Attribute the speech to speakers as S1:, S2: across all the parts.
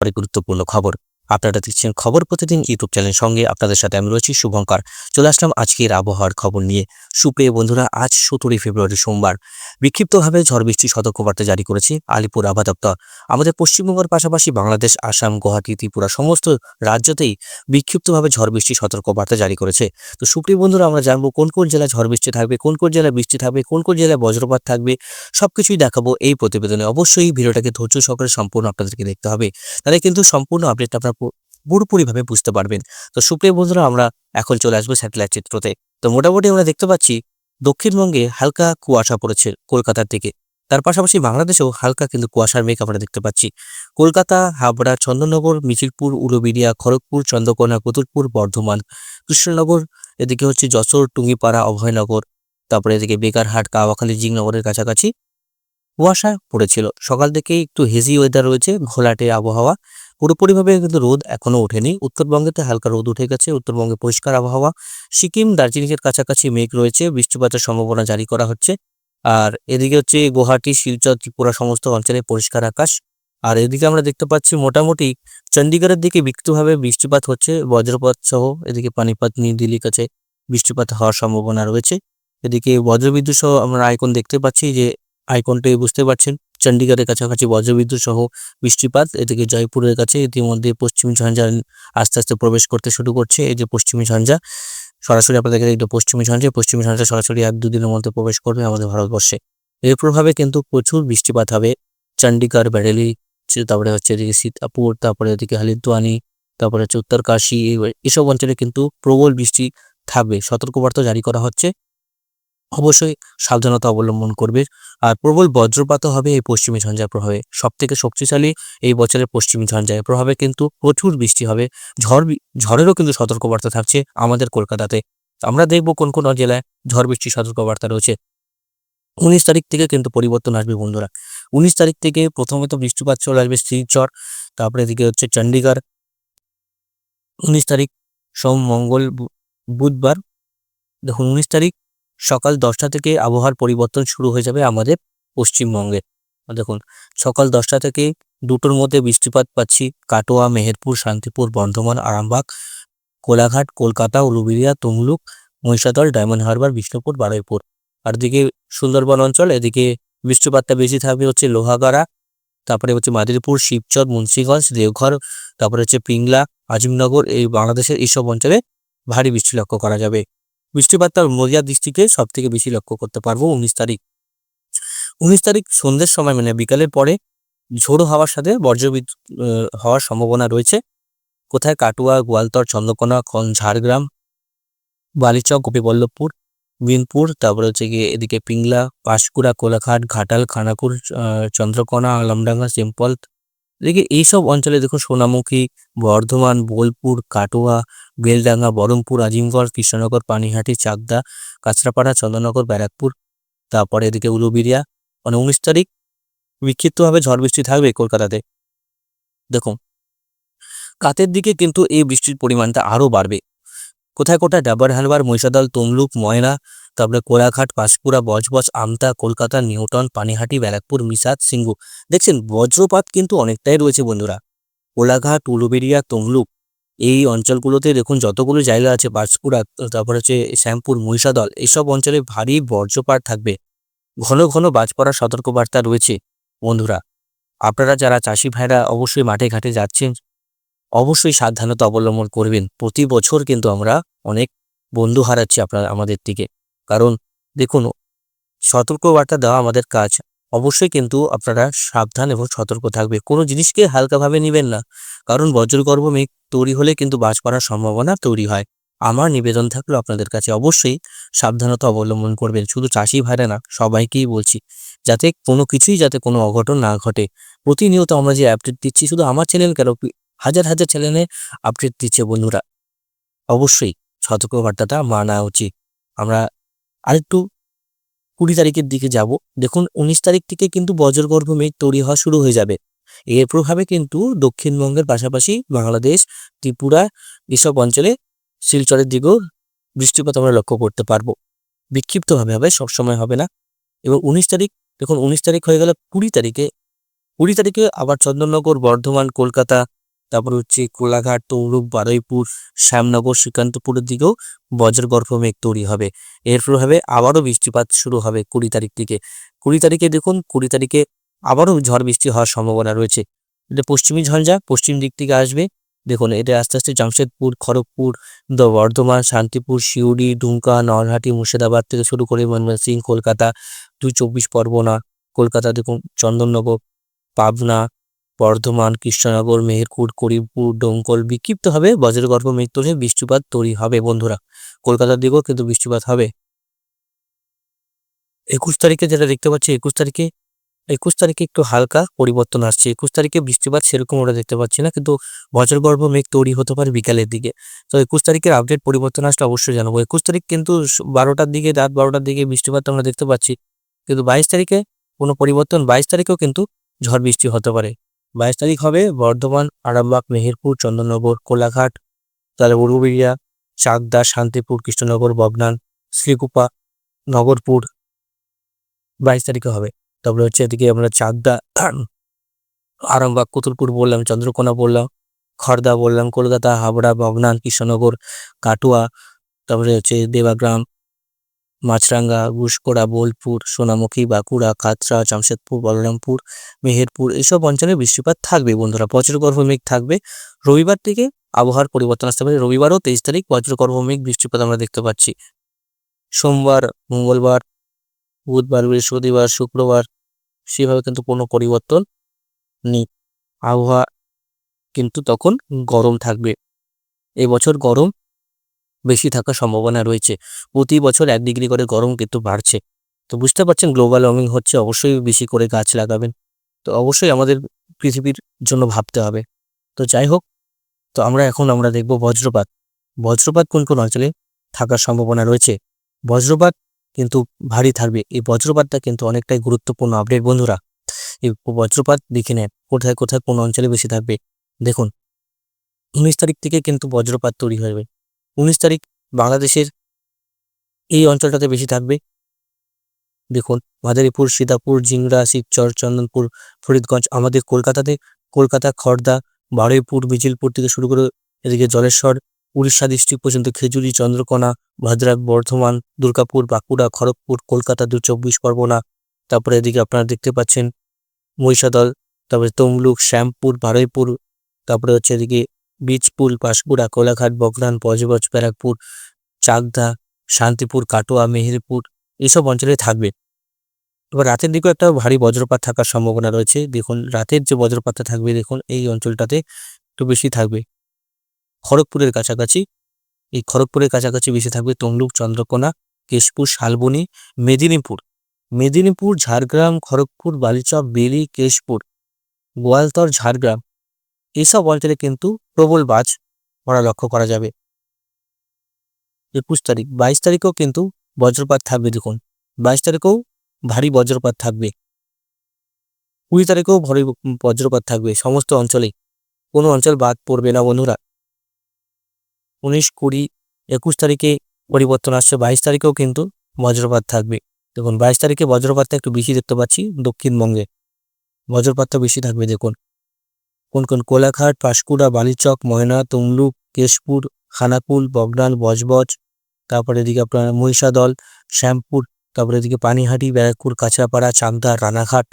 S1: পরে গুরুত্বপূর্ণ খবর। আপনারা দেখছেন খবর প্রতিদিন ইউটিউব চ্যানেল সঙ্গে। আপনাদের সাথে আমি রয়েছি শুভঙ্কর। চলে আসলাম আজকের আবহাওয়ার খবর নিয়ে। সুপ্রিয় বন্ধুরা, আজ সতেরোই ফেব্রুয়ারি সোমবার। বিক্ষিপ্তভাবে ঝড় বৃষ্টির সতর্কবার্তা জারি করেছে আলিপুর আবহাওয়া দপ্তর। আমাদের পশ্চিমবঙ্গের পাশাপাশি বাংলাদেশ, আসাম, গুয়াহাটি, ত্রিপুরা সমস্ত রাজ্যতেই বিক্ষিপ্তভাবে ঝড় বৃষ্টি সতর্কবার্তা জারি করেছে। তো সুপ্রিয় বন্ধুরা, আমরা জানব কোন কোন জেলায় ঝড় বৃষ্টি থাকবে, কোন কোন জেলায় বৃষ্টি থাকবে, কোন কোন জেলায় বজ্রপাত থাকবে সব কিছুই দেখাবো এই প্রতিবেদনে। অবশ্যই ভিডিওটাকে ধৈর্য সহকারে সম্পূর্ণ আপনাদেরকে দেখতে হবে। তাহলে কিন্তু সম্পূর্ণ আপডেট আপনারা পুরোপুরিভাবে বুঝতে পারবেন। তো সুপ্রিয় বন্ধুরা, আমরা এখন চলে আসব স্যাটেলাইট চিত্রতে। তো মোটামুটি আমরা দেখতে পাচ্ছি, দক্ষিণবঙ্গে হালকা কুয়াশা পড়েছে কলকাতার দিকে। তার পাশাপাশি বাংলাদেশেও হালকা কিন্তু কুয়াশার মেঘ আমরা দেখতে পাচ্ছি। কলকাতা, হাবড়া চন্দননগর মিছিলপুর উলুবেড়িয়া, খড়গপুর, চন্দ্রকোনা কতুলপুর বর্ধমান, কৃষ্ণনগর, এদিকে হচ্ছে যশোর, টুঙ্গিপাড়া, অভয়নগর, তারপরে এদিকে বেকারহাট, কাওয়াখালী, জিংনগরের কাছাকাছি কুয়াশা পড়েছিল। সকাল থেকেই একটু হেজি ওয়েদার রয়েছে, ঘোলাটে আবহাওয়া। পুরোপুরিভাবে কিন্তু রোদ এখনও ওঠেনি। উত্তরবঙ্গেতে হালকা রোদ উঠে গেছে। উত্তরবঙ্গে পরিষ্কার আবহাওয়া। সিকিম, দার্জিলিংয়ের কাছাকাছি মেঘ রয়েছে। বৃষ্টিপাতের সম্ভাবনা জারি করা হচ্ছে। আর এদিকে হচ্ছে গুয়াহাটি, শিলচর, ত্রিপুরা সমস্ত অঞ্চলে পরিষ্কার আকাশ। আর এদিকে আমরা দেখতে পাচ্ছি মোটামুটি চণ্ডীগড়ের দিকে বিক্ষিপ্তভাবে বৃষ্টিপাত হচ্ছে। বজ্রপাত সহ এদিকে পানিপাত নিউ দিল্লির কাছে বৃষ্টিপাত হওয়ার সম্ভাবনা রয়েছে। এদিকে বজ্রবিদ্যুৎ সহ আমরা আইকন দেখতে পাচ্ছি যে আইকনটি বুঝতে পারছেন। চণ্ডীগড়ের কাছাকাছি বজ্রবিদ্যুৎ সহ বৃষ্টিপাত, এদিকে জয়পুরের কাছে ইতিমধ্যে পশ্চিমী ঝঞ্ঝা আস্তে আস্তে প্রবেশ করতে শুরু করছে। এই যে পশ্চিমী ঝঞ্ঝা, সরাসরি আপনাদেরকে একটু পশ্চিমী ঝঞ্ঝা পশ্চিমী ঝঞ্ঝা সরাসরি এক দুদিনের মধ্যে প্রবেশ করবে আমাদের ভারতবর্ষে। এর প্রভাবে কিন্তু প্রচুর বৃষ্টিপাত হবে। চণ্ডীগড় বেরেলি তারপরে হচ্ছে এদিকে সীতাপুর, তারপরে এদিকে হালিদ্বানি তারপরে হচ্ছে উত্তরকাশী এসব অঞ্চলে কিন্তু প্রবল বৃষ্টি থাকবে। সতর্কবার্তা জারি করা হচ্ছে। অবশ্যই সাবধানতা অবলম্বন করবে। আর প্রবল বজ্রপাতও হবে এই পশ্চিমী ঝঞ্ঝার প্রভাবে। সব থেকে শক্তিশালী এই বছরের পশ্চিমী ঝঞ্ঝার প্রভাবে কিন্তু প্রচুর বৃষ্টি হবে। ঝড় ঝড়েরও কিন্তু সতর্কবার্তা থাকছে আমাদের কলকাতাতে। আমরা দেখব কোন কোন জেলায় ঝড় বৃষ্টির সতর্কবার্তা রয়েছে। উনিশ তারিখ থেকে কিন্তু পরিবর্তন আসবে বন্ধুরা। উনিশ তারিখ থেকে প্রথমত বৃষ্টিপাত চলে আসবে শিলচর, তারপরে এদিকে হচ্ছে চণ্ডীগড় উনিশ তারিখ সোম মঙ্গল বুধবার। দেখুন, উনিশ তারিখ সকাল দশটা থেকে আবহাওয়ার পরিবর্তন শুরু হয়ে যাবে আমাদের পশ্চিমবঙ্গে। দেখুন, সকাল দশটা থেকে দুটোর মধ্যে বৃষ্টিপাত পাচ্ছি কাটোয়া, মেহেরপুর, শান্তিপুর, বর্ধমান, আরামবাগ, কোলাঘাট, কলকাতা, উলুবেড়িয়া, তমলুক, মহিষাদল, ডায়মন্ড হারবার, বিষ্ণুপুর, বারুইপুর। আর এদিকে সুন্দরবন অঞ্চল, এদিকে বৃষ্টিপাতটা বেশি থাকবে হচ্ছে লোহাগাড়া, তারপরে হচ্ছে মাদিরপুর, শিবচর, মুন্সিগঞ্জ, দেওঘর, তারপরে হচ্ছে পিংলা, আজিমনগর, এই বাংলাদেশের এইসব অঞ্চলে ভারী বৃষ্টি লক্ষ্য করা যাবে। বৃষ্টিপাতটা নদিয়া ডিস্ট্রিক্টে সব থেকে বেশি লক্ষ্য করতে পারব উনিশ তারিখ। উনিশ তারিখ সন্ধ্যের সময় মানে বিকালের পরে ঝোড়ো হাওয়ার সাথে বজ্রবিদ্যুৎ হওয়ার সম্ভাবনা রয়েছে। কোথায়? কাটুয়া, গোয়ালতর, চন্দ্রকোনা ঝাড়গ্রাম, বালিচক, গোপীবল্লভপুর, বিনপুর, তারপরে হচ্ছে গিয়ে এদিকে পিংলা, পাঁশকুড়া, কোলাঘাট, ঘাটাল, খানাকুর চন্দ্রকোনা, আলমডাঙ্গা, সিম্পল এদিকে এইসব অঞ্চলে দেখুন সোনামুখী, বর্ধমান, বোলপুর, কাটোয়া, বেলডাঙ্গা বহরমপুর আজিমগড়, কৃষ্ণনগর, পানিহাটি, চাকদা, কাঁচরাপাড়া চন্দ্রনগর ব্যারাকপুর, তারপরে এদিকে উলুবেড়িয়া। মানে উনিশ তারিখ বিক্ষিপ্তভাবে ঝড় বৃষ্টি থাকবে কলকাতাতে। দেখুন, কাতের দিকে কিন্তু এই বৃষ্টির পরিমাণটা আরও বাড়বে। কোথায় কোথায় ডাবার হালবার, মহিষাদল, তমলুক, ময়না তারপরে কোলাঘাট, পাঁশকুড়া, বজবজ, আমতা, কলকাতা, নিউটন, পানিহাটি, ব্যারাকপুর, মিসাদ সিঙ্গু দেখছেন, বজ্রপাত কিন্তু অনেকটাই রয়েছে বন্ধুরা। কোলাঘাট, উলুবেড়িয়া, তমলুক এই অঞ্চলগুলোতে দেখুন যতগুলো জায়গা আছে, পাঁশকুড়া, তারপরে হচ্ছে শ্যামপুর, মহিষাদল এইসব অঞ্চলে ভারী বজ্রপাত থাকবে। ঘন ঘন বাজ পড়ার সতর্কবার্তা রয়েছে বন্ধুরা। আপনারা যারা চাষি ভাইরা অবশ্যই মাঠে ঘাটে যাচ্ছেন, অবশ্যই সাবধানতা অবলম্বন করবেন। প্রতি বছর কিন্তু আমরা অনেক বন্ধু হারাচ্ছি আপনার, আমাদের থেকে কারণ দেখুন সতর্কবার্তা দেওয়া আমাদের কাজ। অবশ্যই কিন্তু আপনারা সাবধান এবং সতর্ক থাকবে। কোনো জিনিসকে হালকাভাবে নেবেন না। কারণ বজ্রগর্ভ মেঘ তৈরি হলে কিন্তু বাজ পড়ার সম্ভাবনা তৈরি হয়। আমার নিবেদন থাকল আপনাদের কাছে। অবশ্যই সাবধানতা অবলম্বন করবেন। শুধু চাষি ভাইরা না, সবাইকেই বলছি, যাতে কোনো কিছুই যাতে কোনো অঘটন না ঘটে। প্রতিনিয়ত আমরা যে আপডেট দিচ্ছি, শুধু আমার চ্যানেল কেন, হাজার হাজার চ্যানেলে আপডেট দিচ্ছে বন্ধুরা। অবশ্যই সতর্কবার্তাটা মানা উচিত। আমরা আরেকটু কুড়ি তারিখের দিকে যাব। দেখুন, উনিশ তারিখ থেকে কিন্তু বজ্রগর্ভ মেঘ তৈরি হওয়া শুরু হয়ে যাবে। এর প্রভাবে কিন্তু দক্ষিণবঙ্গের পাশাপাশি বাংলাদেশ, ত্রিপুরা এসব অঞ্চলে শিলচরের দিকেও বৃষ্টিপাত আমরা লক্ষ্য করতে পারব। বিক্ষিপ্তভাবে হবে সবসময় হবে না। এবং উনিশ তারিখ, দেখুন, উনিশ তারিখ হয়ে গেল কুড়ি তারিখে। কুড়ি তারিখে আবার চন্দননগর বর্ধমান, কলকাতা তারপর হচ্ছে কোলাঘাট, তমলুক, বারুইপুর, শ্যামনগর, শ্রীকান্তপুরের দিকেও বজ্রগর্ভ মেঘ তৈরি হবে। এর প্রভাবে আবারও বৃষ্টিপাত শুরু হবে কুড়ি তারিখ থেকে। কুড়ি তারিখে দেখুন, কুড়ি তারিখে আবারও ঝড় বৃষ্টি হওয়ার সম্ভাবনা রয়েছে। এটা পশ্চিমী ঝঞ্ঝা, পশ্চিম দিক থেকে আসবে। দেখুন, এটা আস্তে আস্তে জামশেদপুর, খড়গপুর বর্ধমান, শান্তিপুর, সিউড়ি, দুমকা নরহাটি মুর্শিদাবাদ থেকে শুরু করে ময়মনসিং কলকাতা দুই চব্বিশ পরগনা, কলকাতা দেখুন, চন্দননগর, পাবনা বর্ধমান, কৃষ্ণনগর, মেহেরপুর, করিমপুর, ডোমকল বিক্ষিপ্তভাবে বজ্রগর্ভ তুলে বৃষ্টিপাত তৈরি হবে বন্ধুরা। কলকাতার দিকেও কিন্তু বৃষ্টিপাত হবে। একুশ তারিখে যেটা দেখতে পাচ্ছি, একুশ তারিখে একুশ তারিখে একটু হালকা পরিবর্তন আসছে। একুশ তারিখে বৃষ্টিপাত সেরকম ওরা দেখতে পাচ্ছি না, কিন্তু বজ্রগর্ভ মেঘ তৈরি হতে পারে বিকালের দিকে। তো একুশ তারিখের আপডেট পরিবর্তন আসলে অবশ্যই জানাব। একুশ তারিখ কিন্তু বারোটার দিকে, রাত বারোটার দিকে বৃষ্টিপাত আমরা দেখতে পাচ্ছি। কিন্তু বাইশ তারিখে কোনো পরিবর্তন, বাইশ তারিখেও কিন্তু ঝড় বৃষ্টি হতে পারে। বাইশ তারিখ হবে বর্ধমান, আরামবাগ, মেহেরপুর, চন্দননগর, কোলাঘাট তাহলে উরুবেড়িয়া চাকদা, শান্তিপুর, কৃষ্ণনগর, বগনান, শ্রীকুপা, নগরপুর। বাইশ তারিখে হবে। তারপরে হচ্ছে এদিকে আমরা চাকদা, আরামবাগ কুতুলপুর বললাম, চন্দ্রকোনা বললাম খড়দা বললাম, কলকাতা, হাবড়া, বগনান, কৃষ্ণনগর, কাটুয়া, তারপরে হচ্ছে দেবাগ্রাম মাছরাঙ্গা ঘুষকোড়া বোলপুর, সোনামুখী, বাঁকুড়া কাতরা জামশেদপুর, বলরামপুর, মেহেরপুর এসব অঞ্চলে বৃষ্টিপাত থাকবে বন্ধুরা। বজ্রগর্ভ মেঘ থাকবে। রবিবার থেকে আবহাওয়ার পরিবর্তন আসতে পারে। রবিবারও তেইশ তারিখ বজ্রগর্ভ মেঘ বৃষ্টিপাত আমরা দেখতে পাচ্ছি। সোমবার, মঙ্গলবার, বুধবার, বৃহস্পতিবার, শুক্রবার সেভাবে কিন্তু কোনো পরিবর্তন নেই। আবহাওয়া কিন্তু তখন গরম থাকবে। এবছর গরম বেশি থাকার সম্ভাবনা রয়েছে। প্রতি বছর এক ডিগ্রি করে গরম কিন্তু বাড়ছে। তো বুঝতে পারছেন, গ্লোবাল ওয়ার্মিং হচ্ছে, অবশ্যই বেশি করে গাছ লাগাবেন। তো অবশ্যই আমাদের পৃথিবীর জন্য ভাবতে হবে। তো যাই হোক, তো আমরা এখন আমরা দেখব বজ্রপাত। বজ্রপাত কোন কোন অঞ্চলে থাকার সম্ভাবনা রয়েছে? বজ্রপাত কিন্তু ভারী থাকবে। এই বজ্রপাতটা কিন্তু অনেকটাই গুরুত্বপূর্ণ আপডেট, বন্ধুরা। এই বজ্রপাত দেখে নেন, কোথায় কোথায় কোন অঞ্চলে বেশি থাকবে। দেখুন, উনিশ তারিখ থেকে কিন্তু বজ্রপাত তৈরি হবে উনিশ তারিখ বাংলাদেশের এই অঞ্চলটাতে বেশি থাকবে। দেখুন, মাদারীপুর, সীতাপুর জিংড়া শিবচর, চন্দনপুর, ফরিদগঞ্জ, আমাদের কলকাতাতে কলকাতা খড়দা বারুইপুর বিজিলপুর থেকে শুরু করে এদিকে জলেশ্বর, উড়িষ্যা ডিস্ট্রিক্ট পর্যন্ত খেজুরি, চন্দ্রকোনা, ভদ্রাক, বর্ধমান, দুর্গাপুর, বাঁকুড়া, খড়গপুর, কলকাতা, দু চব্বিশ পরগনা। তারপরে এদিকে আপনারা দেখতে পাচ্ছেন মহিষাদল, তারপরে তমলুক, শ্যামপুর, বারুইপুর, তারপরে হচ্ছে এদিকে বীজপুর পাঁশকুড়া, কোলাঘাট বগনান বজবজ ব্যারাকপুর, চাকদা, শান্তিপুর, কাটোয়া, মেহেরপুর, এসব অঞ্চলে থাকবে। এবার রাতের দিকেও একটা ভারী বজ্রপাত থাকার সম্ভাবনা রয়েছে। দেখুন, রাতের যে বজ্রপাতটা থাকবে, দেখুন, এই অঞ্চলটাতে একটু বেশি থাকবে। খড়গপুরের কাছাকাছি, এই খড়গপুরের কাছাকাছি বেশি থাকবে তমলুক, চন্দ্রকোনা, কেশপুর, শালবনী, মেদিনীপুর। মেদিনীপুর, ঝাড়গ্রাম, খড়গপুর, বালিচক, বেলি, কেশপুর, গোয়ালতর, ঝাড়গ্রাম। এসব অঞ্চলে কিন্তু প্রবল বাজ পড়া লক্ষ্য করা যাবে। একুশ তারিখ, বাইশ তারিখেও কিন্তু বজ্রপাত থাকবে, দেখুন। বাইশ তারিখেও ভারী বজ্রপাত থাকবে। কুড়ি তারিখেও ভারী বজ্রপাত থাকবে সমস্ত অঞ্চলেই কোনো অঞ্চল বাদ পড়বে না, বন্ধুরা। উনিশ কুড়ি, একুশ তারিখে পরিবর্তন আসছে, বাইশ তারিখেও কিন্তু বজ্রপাত থাকবে। দেখুন, বাইশ তারিখে বজ্রপাতটা একটু বেশি দেখতে পাচ্ছি দক্ষিণবঙ্গে। বজ্রপাতটা বেশি থাকবে, দেখুন। কোন কোন কোলাঘাট, পাঁশকুড়া, বালিচক, ময়না, তমলুক, কেশপুর, খানাকুল, বগনান, বজবজ, তারপরে এদিকে আপনার মহিষাদল, শ্যামপুর, তারপরে এদিকে পানিহাটি, ব্যারাকপুর, কাঁচরাপাড়া চাকদা রানাঘাট,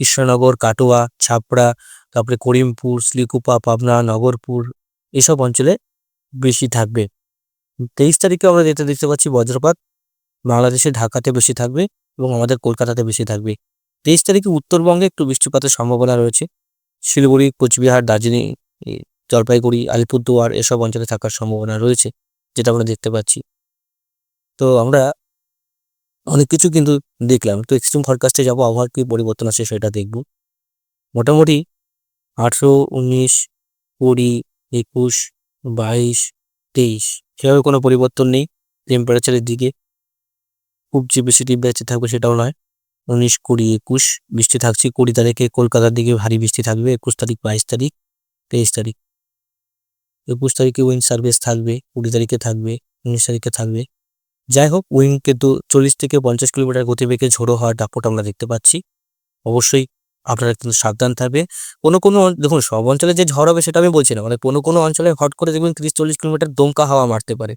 S1: কৃষ্ণনগর, কাটোয়া, ছাপড়া, তারপরে করিমপুর, শ্রীকুপা, পাবনা, নগরপুর, এসব অঞ্চলে বেশি থাকবে। তেইশ তারিখে আমরা যেটা দেখতে পাচ্ছি বজ্রপাত, বাংলাদেশে ঢাকাতে বেশি থাকবে এবং আমাদের কলকাতাতে বেশি থাকবে। তেইশ তারিখে উত্তরবঙ্গে একটু বৃষ্টিপাতের সম্ভাবনা রয়েছে। শিলিগুড়ি, কোচবিহার, দার্জিলিং জলপাইগুড়ি, আলিপুরদুয়ার এসব অঞ্চলে থাকার সম্ভাবনা রয়েছে, যেটা আমরা দেখতে পাচ্ছি। তো আমরা অনেক কিছু কিন্তু দেখলাম। তো এক্সট্রিম ফরকাস্টে যাব, আবহাওয়ার কি পরিবর্তন আছে সেটা দেখব। মোটামুটি আঠেরো, উনিশ, কুড়ি, একুশ, বাইশ, তেইশ, সেভাবে কোনো পরিবর্তন নেই টেম্পারেচারের দিকে। খুব যে বেশি টেম্পারেচার থাকবে সেটাও নয়। উনিশ, কুড়ি, একুশ, বৃষ্টি থাকছে। কুড়ি তারিখে কলকাতার দিকে ভারী বৃষ্টি থাকবে। একুশ তারিখ, বাইশ তারিখ, তেইশ তারিখ। একুশ তারিখে উইন্ড সার্ভিস থাকবে, কুড়ি তারিখে থাকবে, উনিশ তারিখে থাকবে। যাই হোক উইন্ড কিন্তু চল্লিশ থেকে পঞ্চাশ কিলোমিটার গতিবেগে ঝোড়ো হওয়ার দাপট আমরা দেখতে পাচ্ছি। অবশ্যই আপনারা কিন্তু সাবধান থাকবে। কোনো কোনো দেখুন, সব অঞ্চলে যে ঝড় হবে সেটা আমি বলছি না। মানে কোনো কোনো অঞ্চলে হট করে দেখবেন তিরিশ, চল্লিশ কিলোমিটার দমকা হাওয়া মারতে পারে।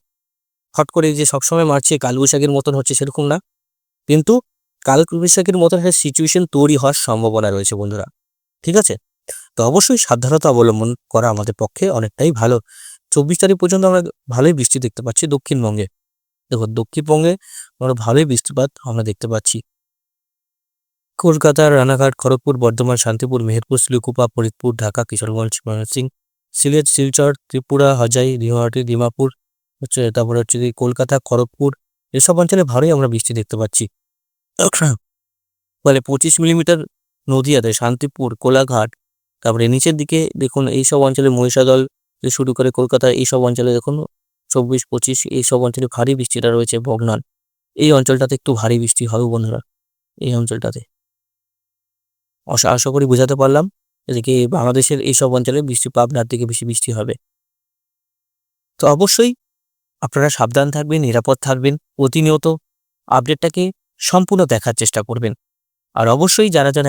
S1: হট করে যে সবসময় মারছে, কালবৈশাখের মতন হচ্ছে সেরকম না। কিন্তু কালবৈশাখীর মতো একটা সিচুয়েশন তৈরি হওয়ার সম্ভাবনা রয়েছে বন্ধুরা, ঠিক আছে? তো অবশ্যই সাবধানতা অবলম্বন করা আমাদের পক্ষে অনেকটাই ভালো। চব্বিশ তারিখ পর্যন্ত আমরা ভালোই বৃষ্টি দেখতে পাচ্ছি দক্ষিণবঙ্গে। দেখো, দক্ষিণবঙ্গে আমরা ভালোই বৃষ্টিপাত আমরা দেখতে পাচ্ছি। কলকাতা, রানাঘাট, খড়গপুর, বর্ধমান, শান্তিপুর, মেহেরপুর শিলিকুপা ফরিদপুর, ঢাকা, কিশোরগঞ্জ, ময়মনসিং, সিলেট, শিলচর, ত্রিপুরা, হজাই গুয়াহাটি ডিমাপুর, হচ্ছে তারপরে হচ্ছে কলকাতা, খড়গপুর, এসব অঞ্চলে ভালোই আমরা বৃষ্টি দেখতে পাচ্ছি। ফলে পঁচিশ মিলিমিটার নদীয়াতে শান্তিপুর, কোলাঘাট। তারপরে নিচের দিকে দেখুন, এইসব অঞ্চলে মহিষাদল শুরু করে কলকাতা, এইসব অঞ্চলে দেখুন, চব্বিশ, পঁচিশ, এইসব অঞ্চলে ভারী বৃষ্টিটা রয়েছে বগনান। এই অঞ্চলটাতে একটু ভারী বৃষ্টি হবে বন্ধুরা, এই অঞ্চলটাতে। আশা আশা করি বোঝাতে পারলাম এদিকে বাংলাদেশের এইসব অঞ্চলে বৃষ্টি পাবনার দিকে বেশি বৃষ্টি হবে। তো অবশ্যই আপনারা সাবধান থাকবেন, নিরাপদ থাকবেন, প্রতিনিয়ত আপডেটটাকে সম্পূর্ণ দেখার চেষ্টা করবেন। আর অবশ্যই যারা যারা